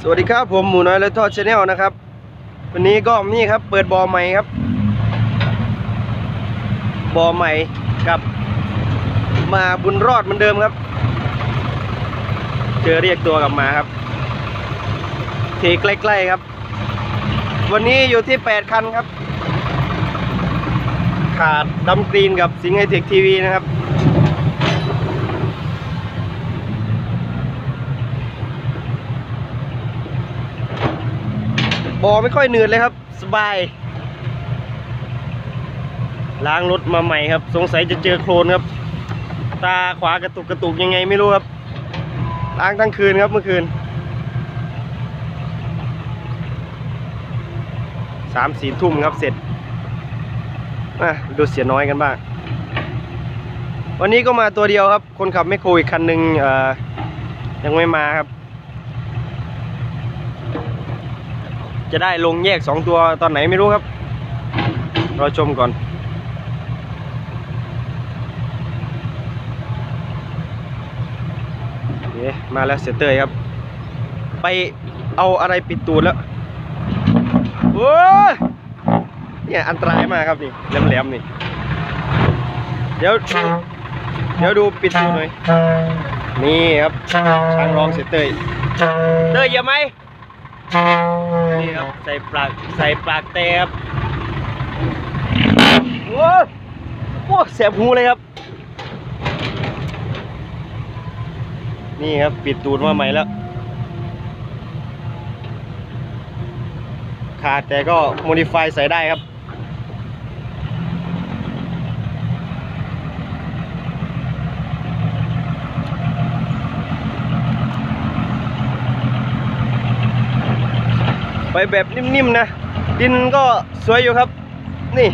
สวัสดีครับผมหมูน้อยและทอดชาแนลนะครับ วันนี้ก็นี่ครับ เปิดบอใหม่ครับบอใหม่กับมาบุญรอดเหมือนเดิมครับ เจอเรียกตัวกลับมาครับเทใกล้ๆครับ วันนี้อยู่ที่ 8 คันครับ ขาดดำกรีนกับสิงห์ไฮเทคทีวีนะครับ บอไม่ค่อยเหนื่อยเลยครับ สบาย ล้างรถมาใหม่ครับ สงสัยจะเจอโคลนครับ ตาขวากระตุกกระตุกยังไงไม่รู้ครับ ล้างทั้งคืนครับเมื่อคืนสามสี่ทุ่มครับเสร็จมาดูเสียน้อยกันบ้าง วันนี้ก็มาตัวเดียวครับ คนขับไม่โครอีกคันหนึ่งยังไม่มาครับ จะได้ลงแยกสองตัวตอนไหนไม่รู้ครับรอชมก่อนเอ๊ะมาแล้วเสยเตยครับ ไปเอาอะไรปิดตูดแล้ว โอ้ยเนี่ยอันตรายมากครับนี่แหลมๆนี่ เดี๋ยว เดี๋ยวดูปิดตูดหน่อย นี่ครับช้างร้องเสยเตยเตยอย่าไหม นี่ครับใส่ปลากใส่ปลากเตะครับโอ้โหแสบหูเลยครับ นี่ครับปิดตูดมาใหม่แล้ว ขาดแต่ก็โมดิฟายใส่ได้ครับ ไปแบบนิ่มๆนะ ดินก็สวยอยู่ครับ นี่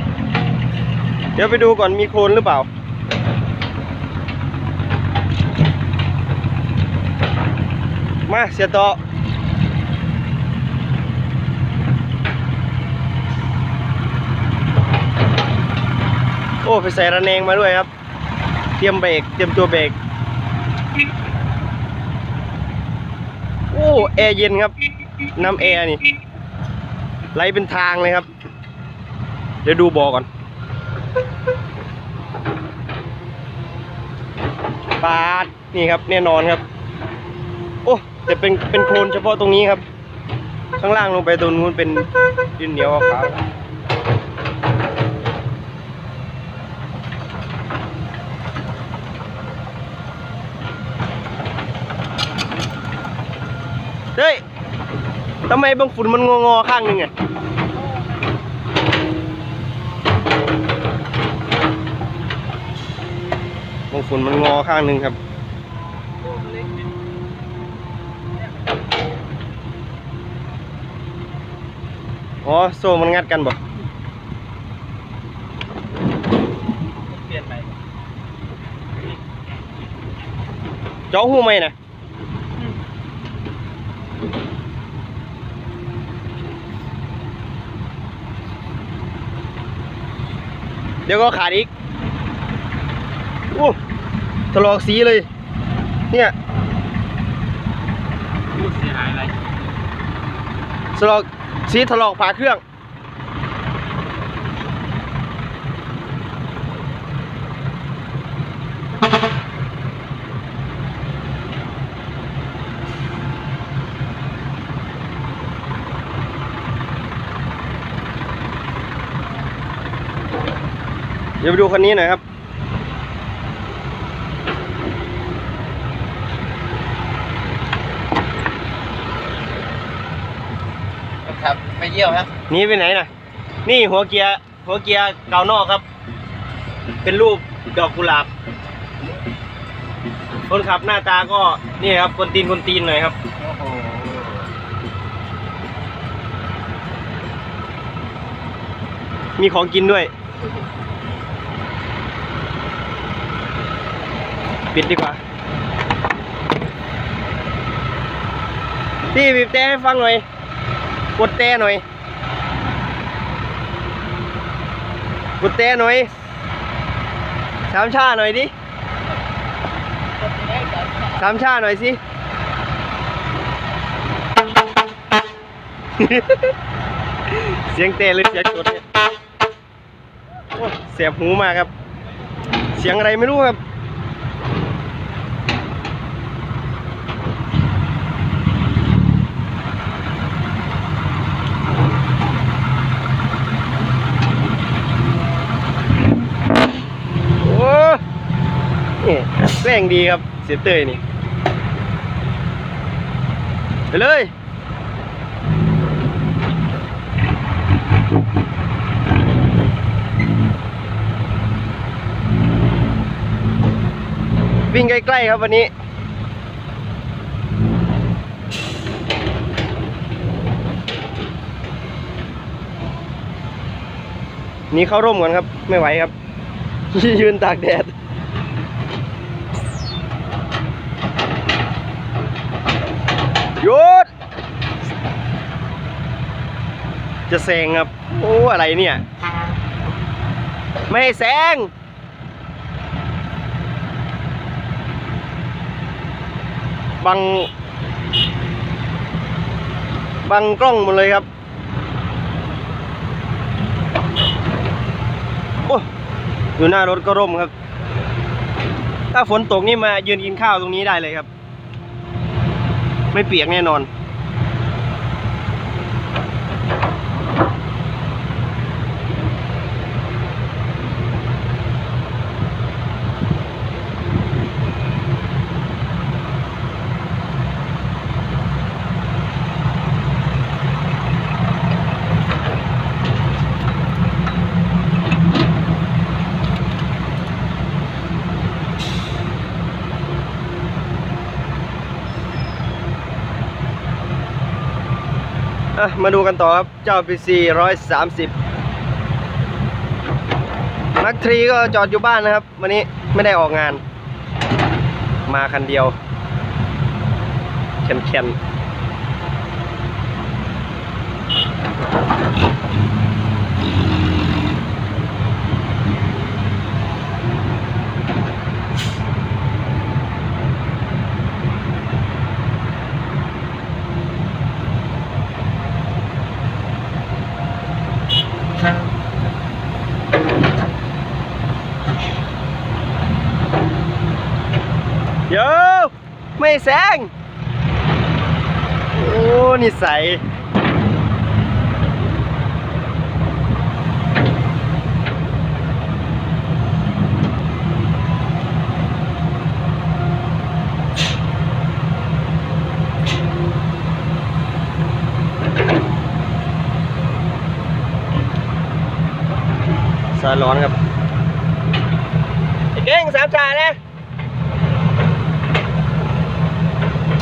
เดี๋ยวไปดูก่อนมีโคลนหรือเปล่า มาเสียต่อโอ้ไปใส่ระแนงมาด้วยครับ เตรียมเบรกเตรียมตัวเบรกโอ้แอร์เย็นครับ น้ำแอร์นี่ ไหลเป็นทางเลยครับ เดี๋ยวดูบอก่อน ปาด นี่ครับแน่นอนครับ โอ้แต่เป็นเป็นโคลนเฉพาะตรงนี้ครับ ข้างล่างลงไปตรงนู้นเป็นดินเหนียวขาวๆเฮ้ยทำ ไมบางฝุ่นมันงอๆข้างหนึ่งไงบางฝุ่นมันงอข้างหนึ่งครับอ๋อโซ่มันงัดกันบ่เปลี่ยนไปเจาหูไหมนะ ดี๋ยวก็ขาดอีกโอ้ถลอกสีเลย เนี่ยพูดเสียหายอะไรถลอกสีถลอกฝาเครื่อง เดี๋ยวไปดูคันนี้หน่อยครับ ครับไปเยี่ยวครับหนี่ไปไหนน่ะนี่หัวเกียร์หัวเกียร์เกานอกครับ เป็นรูปดอกกุหลาบ คนขับหน้าตาก็นี่ครับคนตีนคนตีนหน่อยครับ โอ้โหมีของกินด้วย ปิดดีกว่าพี่บีบแต่ให้ฟังหน่อย กดแต่หน่อย กดแต่หน่อยสามชาหน่อยดิสามชาหน่อยสิเสียงเตะหรือเสียงจดเนี่ยเสียบหูมาครับ เสียงอะไรไม่รู้ครับ โอ้นี่ แรงดีครับเสียเตยนี่ไปเลยวิ่งใกล้ ๆ ครับวันนี้ นี่เข้าร่มก่อนครับ ไม่ไหวครับ ยืนตากแดด หยุด จะแซงครับ โอ้อะไรเนี่ย ไม่ให้แซง บัง บังกล้องหมดเลยครับ โอ้อยู่หน้ารถก็ร่มครับ ถ้าฝนตกนี่มายืนกินข้าวตรงนี้ได้เลยครับ ไม่เปียกแน่นอน มาดูกันต่อครับ เจ้า PC 130 นักทรีก็จอดอยู่บ้านนะครับ วันนี้ไม่ได้ออกงาน มาคันเดียวแข็นแเยอะไม่แซง โอ้นิสัยสาร้อนครับเก่งสามจาเลย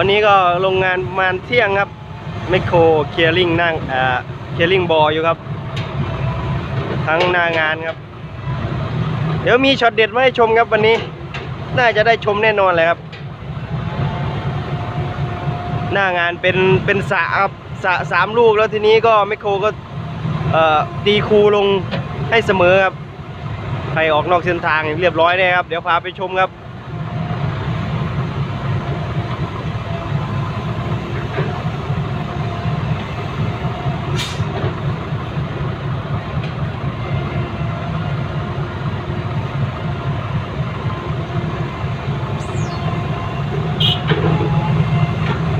วันนี้ก็โรงงานประมาณเที่ยงครับไมโครเคลียร์ลิงนั่งเอ่อเคลียร์ลิงบออยู่ครับ ทั้งหน้างานครับ เดี๋ยวมีช็อตเด็ดมาให้ชมครับวันนี้ น่าจะได้ชมแน่นอนเลยครับ หน้างานเป็นเป็นสะครับสะสามลูกแล้วทีนี้ก็ไมโครก็เอ่อตีคูลงให้เสมอครับใครออกนอกเส้นทางเรียบร้อยแน่ครับ เดี๋ยวพาไปชมครับ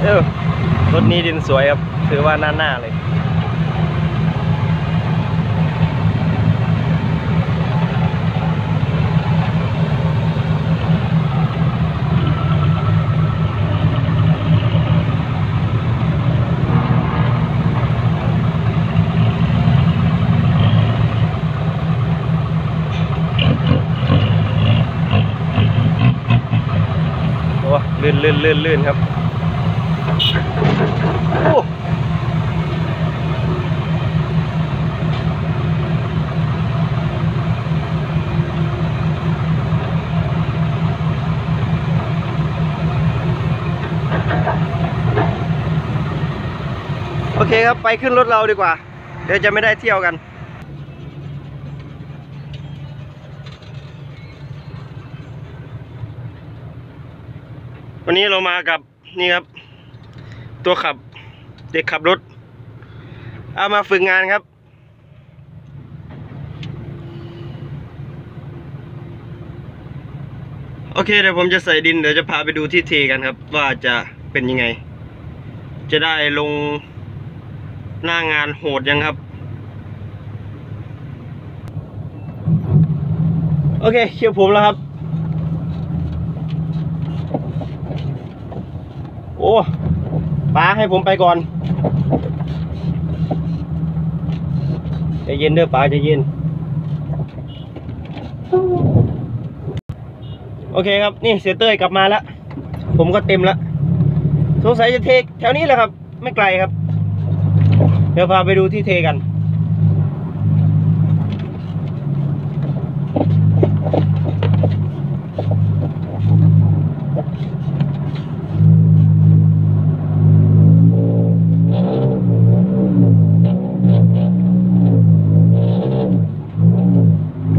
ออรถนี้ดินสวยครับ ถือว่าหน้าหน้าเลย โอ้ลื่นลื่นลื่นลื่นครับ เคครับ ไปขึ้นรถเราดีกว่า เดี๋ยวจะไม่ได้เที่ยวกัน วันนี้เรามากับนี่ครับ ตัวขับเด็กขับรถ เอามาฝึกงานครับโอเคเดี๋ยวผมจะใส่ดินเดี๋ยวจะพาไปดูที่เทกันครับ ว่าจะเป็นยังไง จะได้ลง หน้างานโหดยังครับ โอเคคิวผมแล้วครับ โอ้ป้าให้ผมไปก่อนใจเย็นเด้อป้าใจเย็น โอเคครับ นี่เสียเต้ยกลับมาแล้ว ผมก็เต็มแล้ว สงสัยจะเทคแถวนี้แหละครับ ไม่ไกลครับ ดี๋ยวพาไปดูที่เทกัน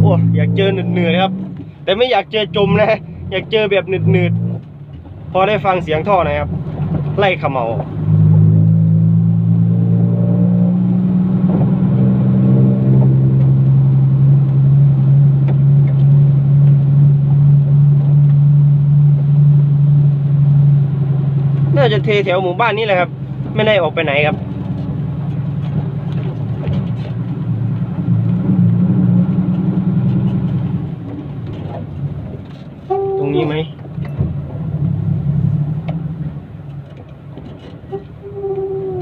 โอ้อยากเจอเหนื่อยๆครับ แต่ไม่อยากเจอจมนะ อยากเจอแบบหนืดๆพอได้ฟังเสียงท่อนะครับ ไล่ขมเมา น่าจะเทแถวหมู่บ้านนี้แหละครับ ไม่ได้ออกไปไหนครับ ตรงนี้ไหม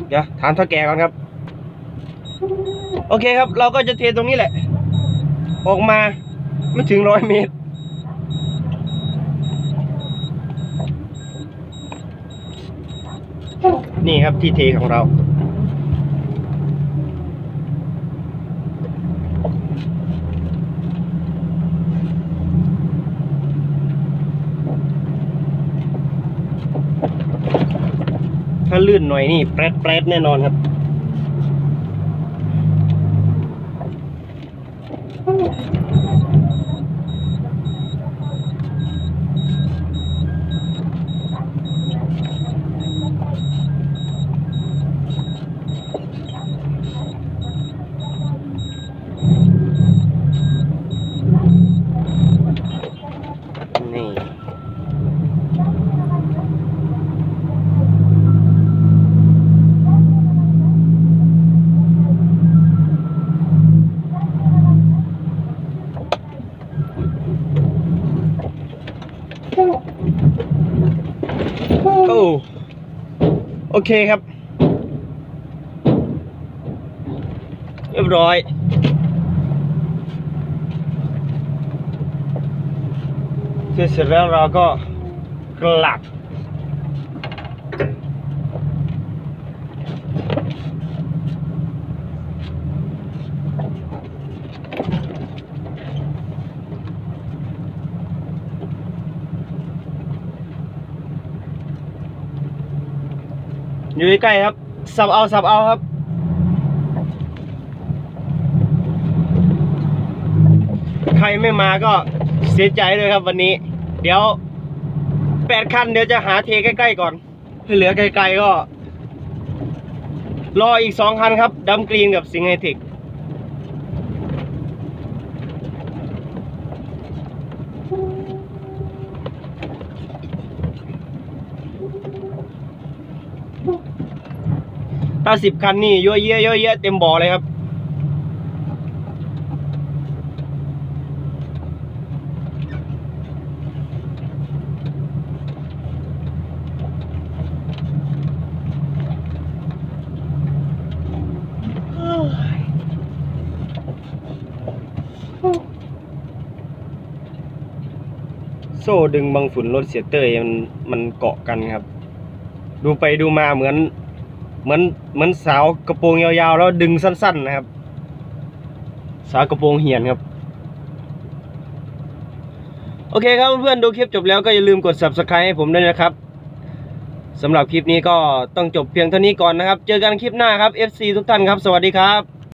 เดี๋ยวถามท่าแก่ก่อนครับ โอเคครับ เราก็จะเทตรงนี้แหละ ออกมาไม่ถึงร้อยเมตร นี่ครับที่เทของเราถ้าลื่นหน่อยนี่แปรดแปรดแน่นอนครับ นี่ โอ้โอเคครับ เรียบร้อย เสร็จเสร็จแล้วเราก็กลับ อยู่ใกล้ครับ สับเอาสับเอาครับ ใครไม่มาก็เสียใจเลยครับวันนี้ เดี๋ยวแปดคันเดี๋ยวจะหาเทใกล้ๆก่อนที่เหลือไกลๆก็ รออีกสองคันครับดัมกรีนกับสิงห์ไฮเทค ถ้าสิบคันนี่เยอะเยอะเยอะแยะเต็มบ่อเลยครับ โซ่ดึงบางฝุ่นรถเสียเตยมันมันเกาะกันครับ ดูไปดูมาเหมือน เหมือนเหมือนสาวกระโปรงยาวๆ แล้วดึงสั้น ๆ นะครับ สาวกระโปรงเหียนครับ โอเคครับเพื่อนๆดูคลิปจบแล้วก็อย่าลืมกด subscribe ให้ผมด้วยนะครับสำหรับคลิปนี้ก็ต้องจบเพียงเท่านี้ก่อนนะครับ เจอกันคลิปหน้าครับ FC ทุกท่านครับ สวัสดีครับ